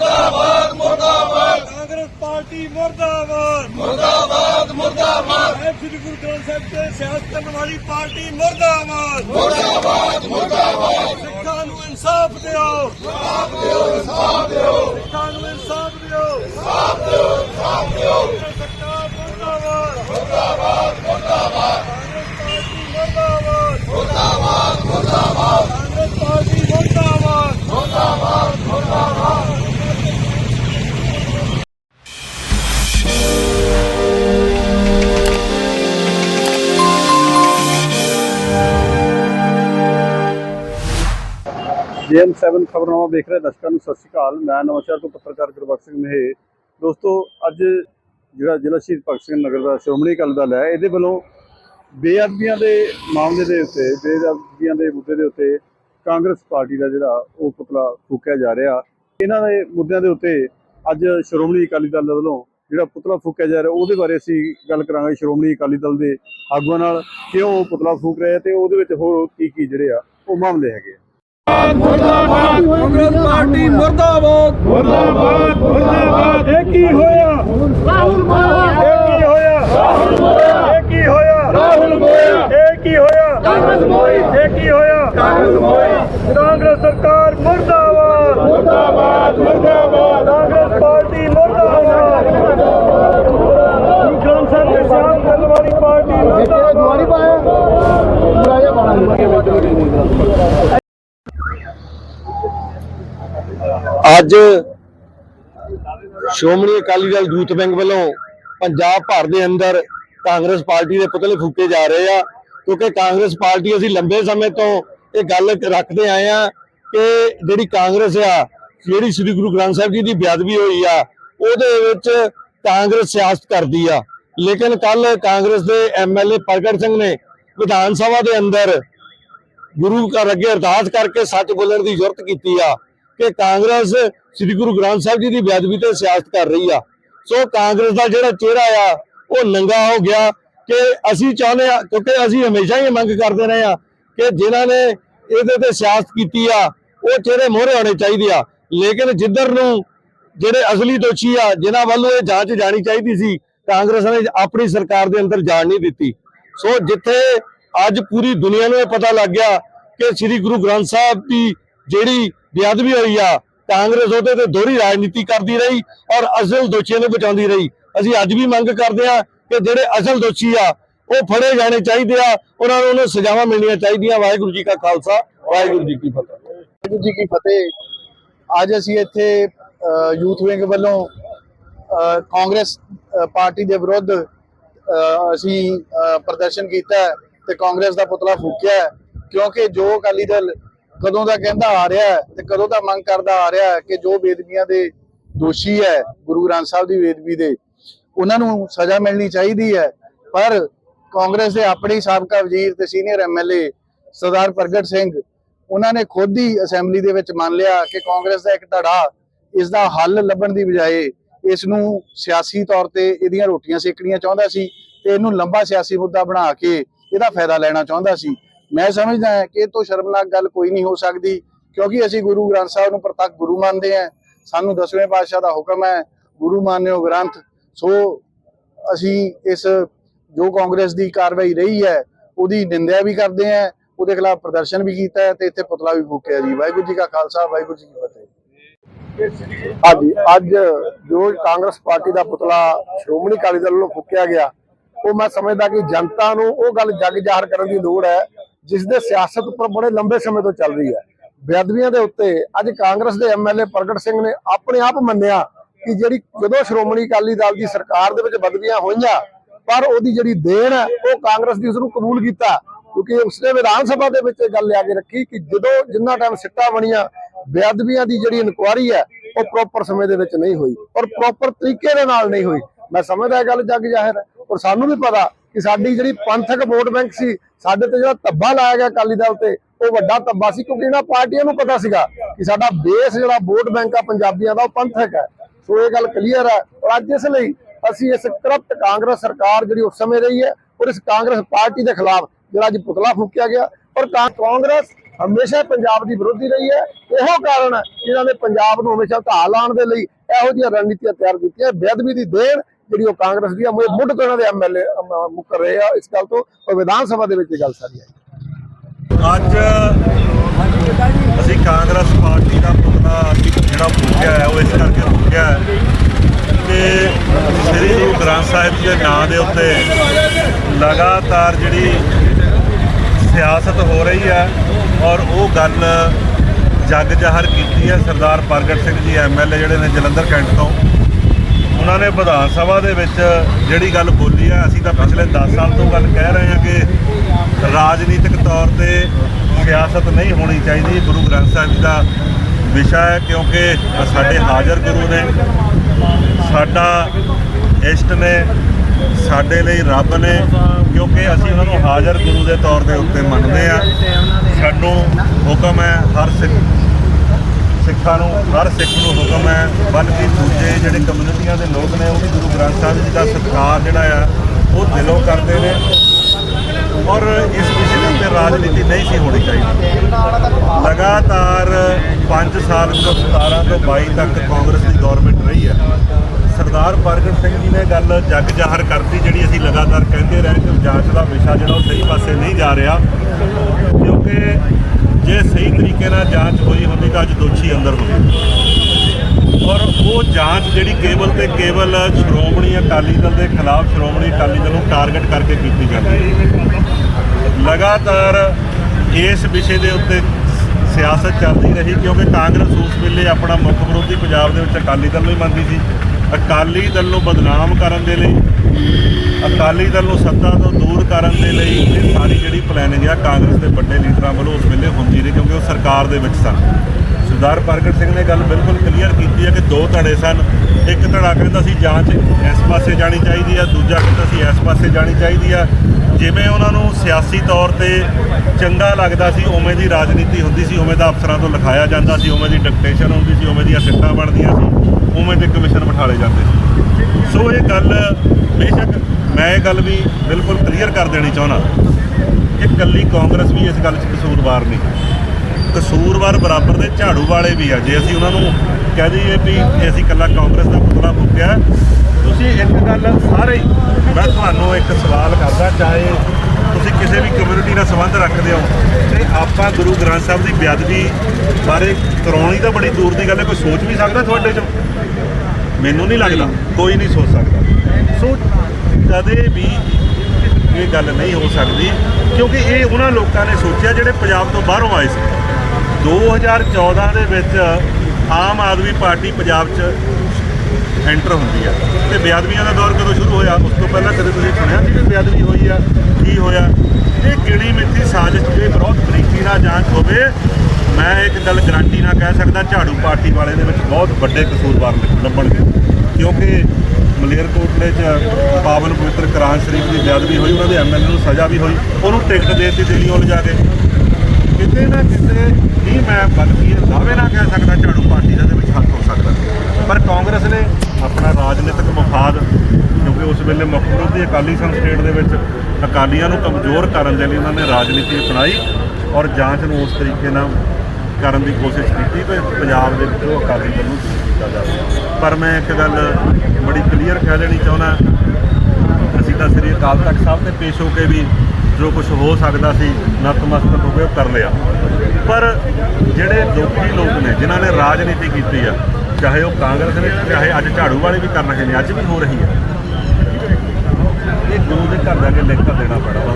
ਮੁਰਦਾਬਾਦ ਮੁਰਦਾਬਾਦ। ਕਾਂਗਰਸ ਪਾਰਟੀ ਮੁਰਦਾਬਾਦ। ਮੁਰਦਾਬਾਦ ਮੁਰਦਾਬਾਦ। ਹੈ ਸ੍ਰੀ ਗੁਰੂ ਗ੍ਰੰਥ ਸਾਹਿਬ ਤੇ ਸਿਆਸਤ ਕਰਨ ਵਾਲੀ ਪਾਰਟੀ ਮੁਰਦਾਬਾਦ। ਮੁਰਦਾਬਾਦ ਮੁਰਦਾਬਾਦ। ਸਿੱਖਾਂ ਨੂੰ ਇਨਸਾਫ ਦਿਓ। ਇਨਸਾਫ ਦਿਓ ਇਨਸਾਫ ਦਿਓ। ਸਿੱਖਾਂ ਨੂੰ ਇਨਸਾਫ ਦਿਓ ਇਨਸਾਫ ਦਿਓ। ਇਨਸਾਫ ਜੇਐਮ 7 ਖਬਰਨਾਮਾ ਦੇਖ ਰਹੇ ਦਰਸ਼ਕਾਂ ਨੂੰ ਸਤਿ ਸ਼੍ਰੀ ਅਕਾਲ। ਮੈਂ ਨਵਾਂਸ਼ਹਿਰ ਤੋਂ ਪੱਤਰਕਾਰ ਗੁਰਬਖਸ਼ ਸਿੰਘ ਮਹੇ। ਦੋਸਤੋ, ਅੱਜ ਜਿਹੜਾ ਜ਼ਿਲ੍ਹਾ ਸ਼ਹੀਦ ਭਗਤ ਸਿੰਘ ਨਗਰ ਦਾ ਸ਼੍ਰੋਮਣੀ ਅਕਾਲੀ ਦਲ ਹੈ, ਇਹਦੇ ਵੱਲੋਂ ਬੇਅਦਬੀਆਂ ਦੇ ਮਾਮਲੇ ਦੇ ਉੱਤੇ, ਬੇਅਦਬੀਆਂ ਦੇ ਮੁੱਦੇ ਦੇ ਉੱਤੇ ਕਾਂਗਰਸ ਪਾਰਟੀ ਦਾ ਜਿਹੜਾ ਉਹ ਪੁਤਲਾ ਫੂਕਿਆ ਜਾ ਰਿਹਾ। ਇਹਨਾਂ ਦੇ ਮੁੱਦਿਆਂ ਦੇ ਉੱਤੇ ਅੱਜ ਸ਼੍ਰੋਮਣੀ ਅਕਾਲੀ ਦਲ ਵੱਲੋਂ ਜਿਹੜਾ ਪੁਤਲਾ ਫੂਕਿਆ ਜਾ ਰਿਹਾ, ਉਹਦੇ ਬਾਰੇ ਅਸੀਂ ਗੱਲ ਕਰਾਂਗੇ ਸ਼੍ਰੋਮਣੀ ਅਕਾਲੀ ਦਲ ਦੇ ਆਗੂਆਂ ਨਾਲ, ਕਿਉਂ ਉਹ ਪੁਤਲਾ ਫੂਕ ਰਿਹਾ ਆ ਤੇ ਉਹਦੇ ਵਿੱਚ ਹੋਰ ਕੀ ਕੀ ਜਿਹੜੇ ਆ, ਉਹ ਮਾਮਲੇ ਹੈਗੇ ਆ ਕਾਂਗਰਸ ਪਾਰਟੀ ਮੁਰਦਾਬਾਦ। ਮੁਰਦਾਬਾਦ ਮੁਰਦਾਬਾਦ। ਇਹ ਕੀ ਹੋਇਆ? ਰਾਹੁਲ ਮੋਇਆ ਇਹ ਕੀ ਹੋਇਆ? ਰਾਹੁਲ ਮੋਇਆ ਇਹ ਕੀ ਹੋਇਆ? ਰਾਹੁਲ ਮੋਇਆ ਇਹ ਕੀ ਹੋਇਆ? ਕਾਂਗਰਸ ਮੋਈ ਇਹ ਕੀ ਹੋਇਆ? ਕਾਂਗਰਸ ਮੋਈ ਕਾਂਗਰਸ ਸਰਕਾਰ ਮੁਰਦਾਬਾਦ। ਮੁਰਦਾਬਾਦ ਮੁਰਦਾਬਾਦ। ਕਾਂਗਰਸ ਪਾਰਟੀ ਮੁਰਦਾਬਾਦ। ਗ੍ਰੰਥ ਸਾਹਿਬ ਦੇ ਕਰਨ ਵਾਲੀ ਪਾਰਟੀ ਮੁਰਦਾਬਾਦ। ਅੱਜ ਸ਼੍ਰੋਮਣੀ ਅਕਾਲੀ ਦਲ ਯੂਥ ਵਿੰਗ ਵੱਲੋਂ ਪੰਜਾਬ ਭਰ ਦੇ ਅੰਦਰ ਕਾਂਗਰਸ ਪਾਰਟੀ ਦੇ ਪੁਤਲੇ ਫੂਕੇ ਜਾ ਰਹੇ ਆ, ਕਿਉਂਕਿ ਕਾਂਗਰਸ ਪਾਰਟੀ ਅਸੀਂ ਲੰਬੇ ਸਮੇਂ ਤੋਂ ਇਹ ਗੱਲ ਰੱਖਦੇ ਆਏ ਆ ਕਿ ਜਿਹੜੀ ਕਾਂਗਰਸ ਆ, ਜਿਹੜੀ ਸ੍ਰੀ ਗੁਰੂ ਗ੍ਰੰਥ ਸਾਹਿਬ ਜੀ ਦੀ ਬੇਅਦਬੀ ਹੋਈ ਆ, ਉਹਦੇ ਵਿੱਚ ਕਾਂਗਰਸ ਸਿਆਸਤ ਕਰਦੀ ਆ। ਲੇਕਿਨ ਕੱਲ ਕਾਂਗਰਸ ਦੇ ਐਮਐਲਏ ਪ੍ਰਗਟ ਸਿੰਘ ਨੇ ਵਿਧਾਨ ਸਭਾ ਦੇ ਅੰਦਰ ਗੁਰੂ ਘਰ ਅੱਗੇ ਅਰਦਾਸ ਕਰਕੇ ਸੱਚ ਬੋਲਣ ਦੀ ਜ਼ਰੂਰਤ ਕੀਤੀ ਆ। ਕਿ ਕਾਂਗਰਸ ਸ੍ਰੀ ਗੁਰੂ ਗ੍ਰੰਥ ਸਾਹਿਬ ਜੀ ਦੀ ਬੇਅਦਬੀ ਤੇ ਸਿਆਸਤ ਕਰ ਰਹੀ ਆ। ਸੋ ਕਾਂਗਰਸ ਦਾ ਜਿਹੜਾ ਚਿਹਰਾ ਆ, ਉਹ ਨੰਗਾ ਹੋ ਗਿਆ ਕਿ ਅਸੀਂ ਚਾਹੁੰਦੇ ਆ, ਕਿਉਂਕਿ ਅਸੀਂ ਹਮੇਸ਼ਾ ਹੀ ਮੰਗ ਕਰਦੇ ਰਹੇ ਆ ਕਿ ਜਿਨ੍ਹਾਂ ਨੇ ਇਹਦੇ ਤੇ ਸਿਆਸਤ ਕੀਤੀ ਆ, ਉਹ ਚਿਹਰੇ ਮੋਹਰੇ ਹੋਣੇ ਚਾਹੀਦੇ ਆ। ਲੇਕਿਨ ਜਿੱਧਰ ਨੂੰ ਜਿਹੜੇ ਅਸਲੀ ਦੋਸ਼ੀ ਆ, ਜਿਨ੍ਹਾਂ ਵੱਲੋਂ ਇਹ ਜਾਂਚ ਜਾਣੀ ਚਾਹੀਦੀ ਸੀ, ਕਾਂਗਰਸ ਨੇ ਆਪਣੀ ਸਰਕਾਰ ਦੇ ਅੰਦਰ ਜਾਣ ਨਹੀਂ ਦਿੱਤੀ। ਸੋ ਜਿੱਥੇ ਅੱਜ ਪੂਰੀ ਦੁਨੀਆ ਨੂੰ ਇਹ ਪਤਾ ਲੱਗ ਗਿਆ ਕਿ ਸ੍ਰੀ ਗੁਰੂ ਗ੍ਰੰਥ ਸਾਹਿਬ ਦੀ ਜਿਹੜੀ ਬੇਅਦਬੀ ਹੋਈ ਆ, ਕਾਂਗਰਸ ਉਹਦੇ ਤੇ ਦੋਹਰੀ ਰਾਜਨੀਤੀ ਕਰਦੀ ਰਹੀ ਔਰ ਅਸਲ ਦੋਸ਼ੀਆਂ ਨੂੰ ਬਚਾਉਂਦੀ ਰਹੀ। ਅਸੀਂ ਅੱਜ ਵੀ ਮੰਗ ਕਰਦੇ ਆ ਕਿ ਜਿਹੜੇ ਅਸਲ ਦੋਸ਼ੀ ਆ, ਉਹ ਫੜੇ ਜਾਣੇ ਚਾਹੀਦੇ ਆ, ਉਹਨਾਂ ਨੂੰ ਉਹਨਾਂ ਸਜ਼ਾਵਾਂ ਮਿਲਣੀਆਂ ਚਾਹੀਦੀਆਂ। ਵਾਹਿਗੁਰੂ ਜੀ ਕਾ ਖਾਲਸਾ, ਵਾਹਿਗੁਰੂ ਜੀ ਕੀ ਫਤਿਹ। ਵਾਹਿਗੁਰੂ ਜੀ ਕੀ ਫਤਿਹ। ਅੱਜ ਅਸੀਂ ਇੱਥੇ ਯੂਥ ਵਿੰਗ ਵੱਲੋਂ ਕਾਂਗਰਸ ਪਾਰਟੀ ਦੇ ਵਿਰੁੱਧ ਅਸੀਂ ਪ੍ਰਦਰਸ਼ਨ ਕੀਤਾ ਤੇ ਕਾਂਗਰਸ ਦਾ ਪੁਤਲਾ ਫੂਕਿਆ ਕਿਉਂਕਿ ਜੋ ਅਕਾਲੀ ਦਲ ਕਦੋਂ ਦਾ ਕਹਿੰਦਾ ਆ ਰਿਹਾ ਤੇ ਕਦੋਂ ਦਾ ਮੰਗ ਕਰਦਾ ਆ ਰਿਹਾ ਕਿ ਜੋ ਬੇਦਬੀਆਂ ਦੇ ਦੋਸ਼ੀ ਹੈ, ਗੁਰੂ ਗ੍ਰੰਥ ਸਾਹਿਬ ਦੀ ਬੇਦਬੀ ਦੇ, ਉਹਨਾਂ ਨੂੰ ਸਜ਼ਾ ਮਿਲਣੀ ਚਾਹੀਦੀ ਹੈ। ਪਰ ਕਾਂਗਰਸ ਦੇ ਆਪਣੇ ਸਾਬਕਾ ਵਜ਼ੀਰ ਤੇ ਸੀਨੀਅਰ ਐਮਐਲਏ ਸਰਦਾਰ ਪ੍ਰਗਟ ਸਿੰਘ, ਉਹਨਾਂ ਨੇ ਖੁਦ ਹੀ ਅਸੈਂਬਲੀ ਦੇ ਵਿੱਚ ਮੰਨ ਲਿਆ ਕਿ ਕਾਂਗਰਸ ਦਾ ਇੱਕ ਧੜਾ ਇਸ ਦਾ ਹੱਲ ਲੱਭਣ ਦੀ ਬਜਾਏ ਇਸ ਨੂੰ ਸਿਆਸੀ ਤੌਰ ਤੇ ਇਹਦੀਆਂ ਰੋਟੀਆਂ ਸੇਕਣੀਆਂ ਚਾਹੁੰਦਾ ਸੀ ਤੇ ਇਹਨੂੰ ਲੰਬਾ ਸਿਆਸੀ ਮੁੱਦਾ ਬਣਾ ਕੇ ਇਹਦਾ ਫਾਇਦਾ ਲੈਣਾ ਚਾਹੁੰਦਾ ਸੀ। ਮੈਂ ਸਮਝਦਾ ਹਾਂ ਕਿ ਇਹ ਤੋਂ ਸ਼ਰਮਨਾਕ ਗੱਲ ਕੋਈ ਨਹੀਂ ਹੋ ਸਕਦੀ, ਕਿਉਂਕਿ ਅਸੀਂ ਗੁਰੂ ਗ੍ਰੰਥ ਸਾਹਿਬ ਨੂੰ ਪ੍ਰਤੱਖ ਗੁਰੂ ਮੰਨਦੇ ਹਾਂ। ਸਾਨੂੰ ਦਸਵੇਂ ਪਾਤਸ਼ਾਹ ਦਾ ਹੁਕਮ ਹੈ, ਗੁਰੂ ਮੰਨਿਓ ਗ੍ਰੰਥ। ਸੋ ਅਸੀਂ ਇਸ ਜੋ ਕਾਂਗਰਸ ਦੀ ਕਾਰਵਾਈ ਰਹੀ ਹੈ, ਉਹਦੀ ਨਿੰਦਿਆ ਵੀ ਕਰਦੇ ਹਾਂ, ਉਹਦੇ ਖਿਲਾਫ ਪ੍ਰਦਰਸ਼ਨ ਵੀ ਕੀਤਾ ਹੈ ਤੇ ਇੱਥੇ ਪੁਤਲਾ ਵੀ ਫੂਕਿਆ ਜੀ। ਵਾਹਿਗੁਰੂ ਜੀ ਕਾ ਖਾਲਸਾ, ਵਾਹਿਗੁਰੂ ਜੀ ਕੀ ਫਤਿਹ। ਹਾਂਜੀ ਅੱਜ ਜੋ ਕਾਂਗਰਸ ਪਾਰਟੀ ਦਾ ਪੁਤਲਾ ਸ਼੍ਰੋਮਣੀ ਅਕਾਲੀ ਦਲ ਵੱਲੋਂ ਫੂਕਿਆ ਗਿਆ, ਉਹ ਮੈਂ ਸਮਝਦਾ ਕਿ ਜਨਤਾ ਨੂੰ ਉਹ ਗੱਲ ਜਗ ਜ਼ਾਹਰ ਕਰਨ ਦੀ ਲੋੜ ਹੈ। ਜਿਸ ਦੇ ਸਿਆਸਤ ਉੱਪਰ ਬੜੇ ਲੰਬੇ ਸਮੇਂ ਤੋਂ ਚੱਲ ਰਹੀ ਹੈ। ਬੇਅਦਬੀਆਂ ਦੇ ਉੱਤੇ ਅੱਜ ਕਾਂਗਰਸ ਦੇ ਐਮਐਲਏ ਪ੍ਰਗਟ ਸਿੰਘ ਨੇ ਆਪਣੇ ਆਪ ਮੰਨਿਆ ਕਿ ਜਿਹੜੀ ਜਦੋਂ ਸ਼੍ਰੋਮਣੀ ਅਕਾਲੀ ਦਲ ਦੀ ਸਰਕਾਰ ਦੇ ਵਿੱਚ ਬਦਲੀਆਂ ਹੋਈਆਂ, ਪਰ ਉਹਦੀ ਜਿਹੜੀ ਦੇਣ ਹੈ, ਉਹ ਕਾਂਗਰਸ ਦੀ ਉਸ ਨੂੰ ਕਬੂਲ ਕੀਤਾ। ਕਿਉਂਕਿ ਉਸਨੇ ਵਿਧਾਨ ਸਭਾ ਦੇ ਵਿੱਚ ਇਹ ਗੱਲ ਲਿਆ ਕੇ ਰੱਖੀ ਕਿ ਜਦੋਂ ਜਿੰਨਾ ਟਾਈਮ ਸਿੱਟਾ ਬਣੀਆਂ, ਬੇਅਦਬੀਆਂ ਦੀ ਜਿਹੜੀ ਇਨਕੁਆਰੀ ਹੈ, ਉਹ ਪ੍ਰੋਪਰ ਸਮੇਂ ਦੇ ਵਿੱਚ ਨਹੀਂ ਹੋਈ ਔਰ ਪ੍ਰੋਪਰ ਤਰੀਕੇ ਦੇ ਨਾਲ ਨਹੀਂ ਹੋਈ। ਮੈਂ ਸਮਝਦਾ ਇਹ ਗੱਲ ਜੱਗ ਜ਼ਾਹਿਰ ਹੈ ਔਰ ਸਾਨੂੰ ਵੀ ਪਤਾ ਕਿ ਸਾਡੀ ਜਿਹੜੀ ਪੰਥਕ ਵੋਟ ਬੈਂਕ ਸੀ, ਸਾਡੇ ਤੇ ਜਿਹੜਾ ਧੱਬਾ ਲਾਇਆ ਗਿਆ ਅਕਾਲੀ ਦਲ ਤੇ, ਉਹ ਵੱਡਾ ਧੱਬਾ ਸੀ ਕਿਉਂਕਿ ਇਹਨਾਂ ਪਾਰਟੀਆਂ ਨੂੰ ਪਤਾ ਸੀਗਾ ਕਿ ਸਾਡਾ ਬੇਸ ਜਿਹੜਾ ਵੋਟ ਬੈਂਕ ਆ ਪੰਜਾਬੀਆਂ ਦਾ, ਉਹ ਪੰਥਕ ਹੈ। ਸੋ ਇਹ ਗੱਲ ਕਲੀਅਰ ਹੈ। ਔਰ ਅੱਜ ਇਸ ਲਈ ਅਸੀਂ ਇਸ ਕਰਪਟ ਕਾਂਗਰਸ ਸਰਕਾਰ ਜਿਹੜੀ ਉਸ ਸਮੇਂ ਰਹੀ ਹੈ, ਔਰ ਇਸ ਕਾਂਗਰਸ ਪਾਰਟੀ ਦੇ ਖਿਲਾਫ ਜਿਹੜਾ ਅੱਜ ਪੁਤਲਾ ਫੂਕਿਆ ਗਿਆ। ਔਰ ਕਾਂਗਰਸ ਹਮੇਸ਼ਾ ਪੰਜਾਬ ਦੀ ਵਿਰੋਧੀ ਰਹੀ ਹੈ। ਇਹੋ ਕਾਰਨ ਹੈ ਇਹਨਾਂ ਨੇ ਪੰਜਾਬ ਨੂੰ ਹਮੇਸ਼ਾ ਘਾਹ ਲਾਉਣ ਦੇ ਲਈ ਇਹੋ ਜਿਹੀਆਂ ਰਣਨੀਤੀਆਂ ਤਿਆਰ ਕੀਤੀਆਂ। ਬੇਅਦਬੀ ਦੀ ਦੇਣ ਜਿਹੜੀ ਉਹ ਕਾਂਗਰਸ ਦੀ ਆ, ਮੁੱਢ ਤੋਂ ਇਹਨਾਂ ਦੇ ਐਮਐਲਏ ਮੁੱਕਰ ਰਹੇ ਆ ਇਸ ਗੱਲ ਤੋਂ ਉਹ ਵਿਧਾਨ ਸਭਾ ਦੇ ਵਿੱਚ ਇਹ ਗੱਲ ਸਾਰੀ ਆਈ। ਅੱਜ ਅਸੀਂ ਕਾਂਗਰਸ ਪਾਰਟੀ ਦਾ ਪੁਤਲਾ ਜਿਹੜਾ ਫੂਕਿਆ ਹੈ, ਉਹ ਇਸ ਕਰਕੇ ਫੂਕਿਆ ਹੈ ਕਿ ਸ੍ਰੀ ਗੁਰੂ ਗ੍ਰੰਥ ਸਾਹਿਬ ਜੀ ਦੇ ਨਾਂ ਦੇ ਉੱਤੇ ਲਗਾਤਾਰ ਜਿਹੜੀ ਸਿਆਸਤ ਹੋ ਰਹੀ ਹੈ ਔਰ ਉਹ ਗੱਲ ਜੱਗ ਜ਼ਾਹਰ ਕੀਤੀ ਹੈ, ਸਰਦਾਰ ਪ੍ਰਗਟ ਸਿੰਘ ਜੀ ਐਮਐਲਏ ਜਿਹੜੇ ਨੇ ਜਲੰਧਰ ਕੈਂਟ ਤੋਂ। ਉਹਨਾਂ ਨੇ ਵਿਧਾਨ ਸਭਾ ਦੇ ਵਿੱਚ ਜਿਹੜੀ ਗੱਲ ਬੋਲੀ ਹੈ ਅਸੀਂ ਤਾਂ ਪਿਛਲੇ 10 ਸਾਲ ਤੋਂ ਗੱਲ ਕਹਿ ਰਹੇ ਹਾਂ ਕਿ ਰਾਜਨੀਤਿਕ ਤੌਰ ਤੇ ਸਿਆਸਤ ਨਹੀਂ ਹੋਣੀ ਚਾਹੀਦੀ। ਗੁਰੂ ਗ੍ਰੰਥ ਸਾਹਿਬ ਜੀ ਦਾ ਵਿਸ਼ਾ ਹੈ ਕਿਉਂਕਿ ਸਾਡੇ ਹਾਜ਼ਰ ਗੁਰੂ ਨੇ, ਸਾਡਾ ਇਸ਼ਟ ਨੇ, ਸਾਡੇ ਲਈ ਰੱਬ ਨੇ, ਕਿਉਂਕਿ ਅਸੀਂ ਉਹਨਾਂ ਨੂੰ ਹਾਜ਼ਰ ਗੁਰੂ ਦੇ ਤੌਰ ਦੇ ਉੱਤੇ ਮੰਨਦੇ ਆ ਸਾਨੂੰ ਹੁਕਮ ਹੈ ਹਰ ਸਿੱਖ ਸਿੱਖਾਂ ਨੂੰ, ਹਰ ਸਿੱਖ ਨੂੰ ਹੁਕਮ ਹੈ ਬਲਕਿ ਦੂਜੇ ਜਿਹੜੇ ਕਮਿਊਨਿਟੀਆਂ ਦੇ ਲੋਕ ਨੇ, ਉਹ ਵੀ ਗੁਰੂ ਗ੍ਰੰਥ ਸਾਹਿਬ ਜੀ ਦਾ ਸਤਿਕਾਰ ਜਿਹੜਾ ਆ, ਉਹ ਦਿਲੋਂ ਕਰਦੇ ਨੇ ਔਰ ਇਸ ਵਿਸ਼ੇ ਦੇ ਉੱਤੇ ਰਾਜਨੀਤੀ ਨਹੀਂ ਸੀ ਹੋਣੀ ਚਾਹੀਦੀ। ਲਗਾਤਾਰ 5 ਸਾਲ ਤੋਂ 17 ਤੋਂ 22 ਤੱਕ ਕਾਂਗਰਸ ਦੀ ਗਵਰਨਮੈਂਟ ਰਹੀ ਹੈ। ਸਰਦਾਰ ਪ੍ਰਗਟ ਸਿੰਘ ਜੀ ਨੇ ਗੱਲ ਜੱਗ ਜ਼ਾਹਰ ਕਰਤੀ, ਜਿਹੜੀ ਅਸੀਂ ਲਗਾਤਾਰ ਕਹਿੰਦੇ ਰਹੇ ਕਿ ਜਾਂਚ ਦਾ ਵਿਸ਼ਾ ਜਿਹੜਾ ਉਹ ਸਹੀ ਪਾਸੇ ਨਹੀਂ ਜਾ ਰਿਹਾ, ਕਿਉਂਕਿ ਜੇ ਸਹੀ ਤਰੀਕੇ ਨਾਲ ਜਾਂਚ ਹੋਈ ਹੁੰਦੀ ਤਾਂ ਅੱਜ ਦੋਸ਼ੀ ਅੰਦਰ ਹੁੰਦੇ ਔਰ ਉਹ ਜਾਂਚ ਜਿਹੜੀ ਕੇਵਲ ਤੇ ਕੇਵਲ ਸ਼੍ਰੋਮਣੀ ਅਕਾਲੀ ਦਲ ਦੇ ਖਿਲਾਫ ਸ਼੍ਰੋਮਣੀ ਅਕਾਲੀ ਦਲ ਨੂੰ ਟਾਰਗੇਟ ਕਰਕੇ ਕੀਤੀ ਜਾਂਦੀ ਹੈ। ਲਗਾਤਾਰ ਇਸ ਵਿਸ਼ੇ ਦੇ ਉੱਤੇ ਸਿਆਸਤ ਚੱਲਦੀ ਰਹੀ ਕਿਉਂਕਿ ਕਾਂਗਰਸ ਉਸ ਵੇਲੇ ਆਪਣਾ ਮੁੱਖ ਵਿਰੋਧੀ ਪੰਜਾਬ ਦੇ ਵਿੱਚ ਅਕਾਲੀ ਦਲ ਨੂੰ ਹੀ ਮੰਨਦੀ ਸੀ। ਅਕਾਲੀ ਦਲ ਨੂੰ ਬਦਨਾਮ ਕਰਨ ਦੇ ਲਈ ਅਕਾਲੀ ਦਲ ਨੂੰ ਸੱਤਾ ਤੋਂ ਦੂਰ ਕਰਨ ਦੇ ਲਈ ਇਹ ਸਾਰੀ ਜਿਹੜੀ ਪਲੈਨਿੰਗ ਆ, ਕਾਂਗਰਸ ਦੇ ਵੱਡੇ ਲੀਡਰਾਂ ਵੱਲੋਂ ਉਸ ਵੇਲੇ ਹੁੰਦੀ ਰਹੀ ਕਿਉਂਕਿ ਉਹ ਸਰਕਾਰ ਦੇ ਵਿੱਚ ਸਨ। ਸਰਦਾਰ ਪ੍ਰਗਟ ਸਿੰਘ ਨੇ ਗੱਲ ਬਿਲਕੁਲ ਕਲੀਅਰ ਕੀਤੀ ਹੈ ਕਿ ਦੋ ਧੜੇ ਸਨ। ਇੱਕ ਧੜਾ ਕਹਿੰਦਾ ਸੀ ਜਾਂਚ ਇਸ ਪਾਸੇ ਜਾਣੀ ਚਾਹੀਦੀ ਆ, ਦੂਜਾ ਕਹਿੰਦਾ ਸੀ ਇਸ ਪਾਸੇ ਜਾਣੀ ਚਾਹੀਦੀ ਆ। ਜਿਵੇਂ ਉਹਨਾਂ ਨੂੰ ਸਿਆਸੀ ਤੌਰ ਤੇ ਚੰਗਾ ਲੱਗਦਾ ਸੀ, ਉਵੇਂ ਦੀ ਰਾਜਨੀਤੀ ਹੁੰਦੀ ਸੀ, ਉਵੇਂ ਦਾ ਅਫਸਰਾਂ ਤੋਂ ਲਿਖਾਇਆ ਜਾਂਦਾ ਸੀ, ਉਵੇਂ ਦੀ ਡਿਕਟੇਸ਼ਨ ਹੁੰਦੀ ਸੀ, ਉਵੇਂ ਦੀਆਂ ਸਿੱਟਾਂ ਬਣਦੀਆਂ ਸੀ, ਉਵੇਂ ਦੇ ਕਮਿਸ਼ਨ ਬਿਠਾਲੇ ਜਾਂਦੇ ਸੀ। ਸੋ ਇਹ ਗੱਲ ਬੇਸ਼ੱਕ ਮੈਂ ਇਹ ਗੱਲ ਵੀ ਬਿਲਕੁਲ ਕਲੀਅਰ ਕਰ ਦੇਣੀ ਚਾਹੁੰਦਾ ਕਿ ਕੱਲੀ ਕਾਂਗਰਸ ਵੀ ਇਸ ਗੱਲ 'ਚ ਕਸੂਰਵਾਰ ਨਹੀਂ। ਕਸੂਰਵਾਰ ਬਰਾਬਰ ਦੇ ਝਾੜੂ ਵਾਲੇ ਵੀ ਆ। ਜੇ ਅਸੀਂ ਉਹਨਾਂ ਨੂੰ ਕਹਿ ਦਈਏ ਵੀ ਇਹ ਅਸੀਂ ਕੱਲਾ ਕਾਂਗਰਸ ਦਾ ਪੁਤਲਾ ਫੂਕਿਆ, ਤੁਸੀਂ ਇੱਕ ਗੱਲ ਸਾਰੇ ਮੈਂ ਤੁਹਾਨੂੰ ਇੱਕ ਸਵਾਲ ਕਰਦਾ, ਚਾਹੇ ਤੁਸੀਂ ਕਿਸੇ ਵੀ ਕਮਿਊਨਿਟੀ ਨਾਲ ਸੰਬੰਧ ਰੱਖਦੇ ਹੋ, ਤੇ ਆਪਾਂ ਗੁਰੂ ਗ੍ਰੰਥ ਸਾਹਿਬ ਦੀ ਬੇਅਦਬੀ ਬਾਰੇ ਕਰਾਉਣੀ ਤਾਂ ਬੜੀ ਦੂਰ ਦੀ ਗੱਲ ਹੈ, ਕੋਈ ਸੋਚ ਵੀ ਸਕਦਾ ਤੁਹਾਡੇ ਚੋਂ? ਮੈਨੂੰ ਨਹੀਂ ਲੱਗਦਾ, ਕੋਈ ਨਹੀਂ ਸੋਚ ਸਕਦਾ। ਸੋ ਕਦੇ ਵੀ ਇਹ ਗੱਲ ਨਹੀਂ ਹੋ ਸਕਦੀ, ਕਿਉਂਕਿ ਇਹ ਉਹਨਾਂ ਲੋਕਾਂ ਨੇ ਸੋਚਿਆ ਜਿਹੜੇ ਪੰਜਾਬ ਤੋਂ ਬਾਹਰੋਂ ਆਏ ਸੀ। 2014 ਦੇ ਵਿੱਚ ਆਮ ਆਦਮੀ ਪਾਰਟੀ ਪੰਜਾਬ 'ਚ ਐਂਟਰ ਹੁੰਦੀ ਆ। ਤੇ ਬੇਅਦਬੀਆਂ ਦਾ ਦੌਰ ਕਦੋਂ ਸ਼ੁਰੂ ਹੋਇਆ? ਉਸ ਤੋਂ ਪਹਿਲਾਂ ਕਦੇ ਤੁਸੀਂ ਸੁਣਿਆ ਸੀ ਕਿ ਬੇਅਦਬੀ ਹੋਈ ਆ? ਕੀ ਹੋਇਆ? ਇਹ ਗਿਣੀ ਮਿੱਥੀ ਸਾਜ਼ਿਸ਼ ਜੇ ਬਹੁਤ ਤਰੀਕੇ ਨਾਲ ਜਾਂਚ ਹੋਵੇ, ਮੈਂ ਇੱਕ ਗੱਲ ਗਰੰਟੀ ਨਾਲ ਕਹਿ ਸਕਦਾ, ਝਾੜੂ ਪਾਰਟੀ ਵਾਲੇ ਦੇ ਵਿੱਚ ਬਹੁਤ ਵੱਡੇ ਕਸੂਰਵਾਰ ਲੱਭਣਗੇ। ਕਿਉਂਕਿ ਮਲੇਰਕੋਟਲੇ 'ਚ ਪਾਵਨ ਪਵਿੱਤਰ ਕੁਰਾਨ ਸ਼ਰੀਫ ਦੀ ਬੇਅਦਬੀ ਹੋਈ, ਉਹਨਾਂ ਦੇ ਐਮਐਲਏ ਨੂੰ ਸਜ਼ਾ ਵੀ ਹੋਈ, ਉਹਨੂੰ ਟਿਕਟ ਦੇ ਦਿੱਤੀ ਦਿੱਲੀੋਂ ਲਿਜਾ ਕੇ। ਕਿਤੇ ਨਾ ਕਿਤੇ ਨਹੀਂ ਮੈਂ ਬਲਕਿ ਦਾਅਵੇ ਨਾਲ ਕਹਿ ਸਕਦਾ, ਝਾੜੂ ਪਾਰਟੀ ਦਾ ਦੇ ਵਿੱਚ ਹੱਥ ਹੋ ਸਕਦਾ। ਪਰ ਕਾਂਗਰਸ ਨੇ ਆਪਣਾ ਰਾਜਨੀਤਿਕ ਮਫਾਦ, ਕਿਉਂਕਿ ਉਸ ਵੇਲੇ ਮੁੱਖ ਵਿਰੋਧੀ ਅਕਾਲੀ ਸਨ ਸਟੇਟ ਦੇ ਵਿੱਚ ਅਕਾਲੀਆਂ ਨੂੰ ਕਮਜ਼ੋਰ ਕਰਨ ਦੇ ਲਈ ਉਹਨਾਂ ਨੇ ਰਾਜਨੀਤੀ ਅਪਣਾਈ ਔਰ ਜਾਂਚ ਨੂੰ ਉਸ ਤਰੀਕੇ ਨਾਲ ਕਰਨ ਦੀ ਕੋਸ਼ਿਸ਼ ਕੀਤੀ ਕਿ ਪੰਜਾਬ ਦੇ ਵਿੱਚ ਅਕਾਲੀ ਦਲ ਨੂੰ ਕੀਤਾ ਜਾਵੇ ਪਰ ਮੈਂ ਇੱਕ ਗੱਲ ਬੜੀ ਕਲੀਅਰ ਕਹਿ ਦੇਣੀ ਚਾਹੁੰਦਾ। ਅਸੀਂ ਤਾਂ ਸ੍ਰੀ ਅਕਾਲ ਤਖਤ ਸਾਹਿਬ ਤੇ ਪੇਸ਼ ਹੋ ਕੇ ਵੀ ਜੋ ਕੁਝ ਹੋ ਸਕਦਾ ਸੀ, ਨਤਮਸਤਕ ਹੋ ਕੇ ਉਹ ਕਰ ਲਿਆ। ਪਰ ਜਿਹੜੇ ਦੋਖੀ ਲੋਕ ਨੇ, ਜਿਨ੍ਹਾਂ ਨੇ ਰਾਜਨੀਤੀ ਕੀਤੀ ਆ, ਚਾਹੇ ਉਹ ਕਾਂਗਰਸ ਨੇ, ਚਾਹੇ ਅੱਜ ਝਾੜੂ ਵਾਲੇ ਵੀ ਕਰ ਰਹੇ ਨੇ, ਅੱਜ ਵੀ ਹੋ ਰਹੀ ਹੈ ਇਹ ਗੁਰੂ ਦੇ ਘਰ ਜਾ ਕੇ ਲਿਖ ਕੇ ਦੇਣਾ ਪੈਣਾ ਵਾ